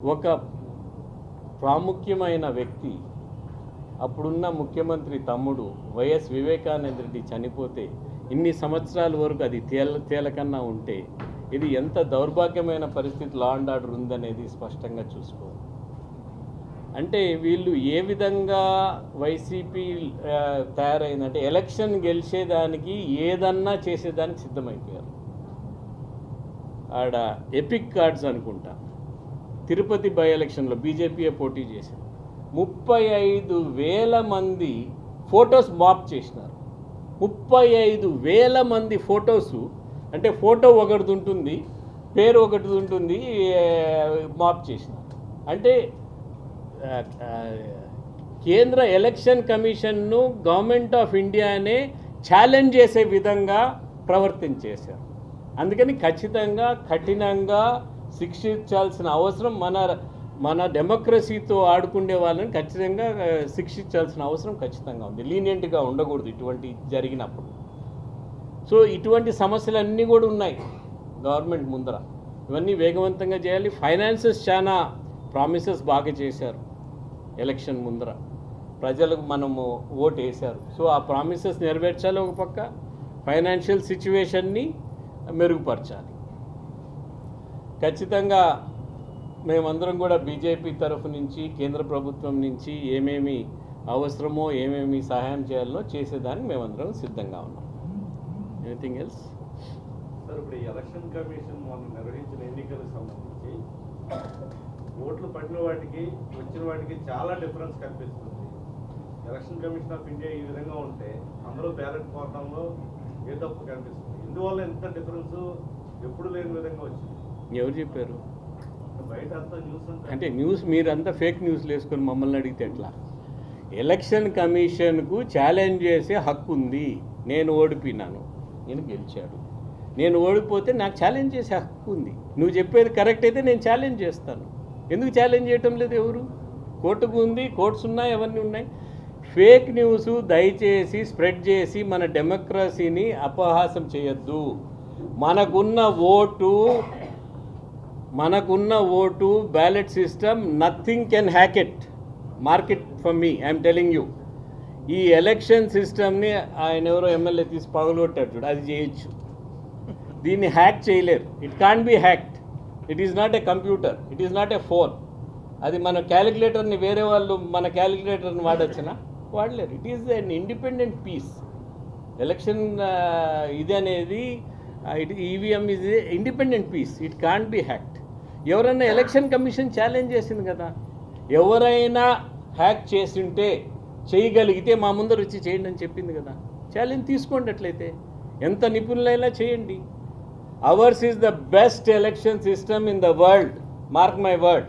ఒక ప్రాముఖ్యమైన వ్యక్తి అప్పుడున్న ముఖ్యమంత్రి తమ్ముడు వైఎస్ వివేకానంద రెడ్డి చనిపోతే ఇన్ని సంవత్సరాల వరకు అది తేల తేలకన్నా ఉంటే ఇది ఎంత దౌర్భాగ్యమైన పరిస్థితి లా అండ్ ఆర్డర్ ఉందనేది స్పష్టంగా చూసుకోవాలి. అంటే వీళ్ళు ఏ విధంగా వైసీపీ తయారైందంటే ఎలక్షన్ గెలిచేదానికి ఏదన్నా చేసేదానికి సిద్ధమైపోయారు. ఆడ ఎపిక్ కార్డ్స్ అనుకుంటా. తిరుపతి బై ఎలక్షన్లో బీజేపీయే పోటీ చేసింది. ముప్పై ఐదు వేల మంది ఫొటోస్ మాప్ చేసినారు. ముప్పై ఐదు వేల మంది ఫొటోస్ అంటే ఫోటో ఒకటిది ఉంటుంది పేరు ఒకటిది ఉంటుంది మాప్ చేసినారు. అంటే కేంద్ర ఎలక్షన్ కమిషన్ను గవర్నమెంట్ ఆఫ్ ఇండియానే ఛాలెంజ్ చేసే విధంగా ప్రవర్తించేశారు. అందుకని ఖచ్చితంగా కఠినంగా శిక్షించాల్సిన అవసరం మన మన డెమోక్రసీతో ఆడుకునే వాళ్ళని ఖచ్చితంగా శిక్షించాల్సిన అవసరం ఖచ్చితంగా ఉంది. లీనియంట్గా ఉండకూడదు ఇటువంటి జరిగినప్పుడు. సో ఇటువంటి సమస్యలన్నీ కూడా ఉన్నాయి గవర్నమెంట్ ముందర. ఇవన్నీ వేగవంతంగా చేయాలి. ఫైనాన్సెస్ చాలా ప్రామిసెస్ బాగా చేశారు ఎలక్షన్ ముందర. ప్రజలకు మనము ఓటు వేశారు. సో ఆ ప్రామిసెస్ నెరవేర్చాలి ఒక పక్క. ఫైనాన్షియల్ సిచ్యువేషన్ని మెరుగుపరచాలి. ఖచ్చితంగా మేమందరం కూడా బీజేపీ తరఫు నుంచి కేంద్ర ప్రభుత్వం నుంచి ఏమేమి అవసరమో ఏమేమి సహాయం చేయాలో చేసేదానికి మేమందరం సిద్ధంగా ఉన్నాం. ఎనీథింగ్ ఎల్స్ సార్ ఇప్పుడు ఎలక్షన్ కమిషన్ మొన్న నిర్వహించిన ఎన్నికలకు సంబంధించి ఓట్లు పడిన వాటికి వచ్చిన వాటికి చాలా డిఫరెన్స్ కనిపిస్తుంది. ఎలక్షన్ కమిషన్ ఆఫ్ ఇండియా ఈ విధంగా ఉంటే అందరూ బ్యాలెట్ పోవడంలో ఏ తప్పు కనిపిస్తుంది? ఇందువల్ల ఎంత డిఫరెన్స్ ఎప్పుడు లేని విధంగా వచ్చింది? ఎవరు చెప్పారు? అంటే న్యూస్ మీరంతా ఫేక్ న్యూస్లు వేసుకొని మమ్మల్ని అడిగితే ఎట్లా? ఎలక్షన్ కమిషన్కు ఛాలెంజ్ చేసే హక్కు ఉంది. నేను ఓడిపోయినాను. నేను గెలిచాడు. నేను ఓడిపోతే నాకు ఛాలెంజ్ చేసే హక్కు ఉంది. నువ్వు చెప్పేది కరెక్ట్ అయితే నేను ఛాలెంజ్ చేస్తాను. ఎందుకు ఛాలెంజ్ చేయటం లేదు ఎవరు? కోర్టుకు ఉంది కోర్ట్స్ ఉన్నాయి అవన్నీ ఉన్నాయి. ఫేక్ న్యూస్ దయచేసి స్ప్రెడ్ చేసి మన డెమోక్రసీని అపహాసం చేయొద్దు. మనకున్న ఓటు మనకున్న vote ballot system nothing can hack it. Mark it for me I'm telling you. ఈ ఎలక్షన్ సిస్టమ్ని ఆయన ఎవరో ఎమ్మెల్యే తీసి పగలగొట్టారు చూడు అది చేయొచ్చు. దీన్ని హ్యాక్ చేయలేరు. It can't be hacked it is not a computer it is not a phone అది మన క్యాలిక్యులేటర్ని వేరే వాళ్ళు మన క్యాలిక్యులేటర్ని వాడొచ్చునా? వాడలేరు. It is an independent piece election ఇది అనేది it EVM is independent piece it can't be hacked ఎవరైనా ఎలక్షన్ కమిషన్ ఛాలెంజ్ చేసింది కదా. ఎవరైనా హ్యాక్ చేసింటే చేయగలిగితే మా ముందర వచ్చి చేయండి అని చెప్పింది కదా. ఛాలెంజ్ తీసుకోండి అట్లయితే. ఎంత నిపుణులైనా చేయండి. Ours is the best election system in the world mark my word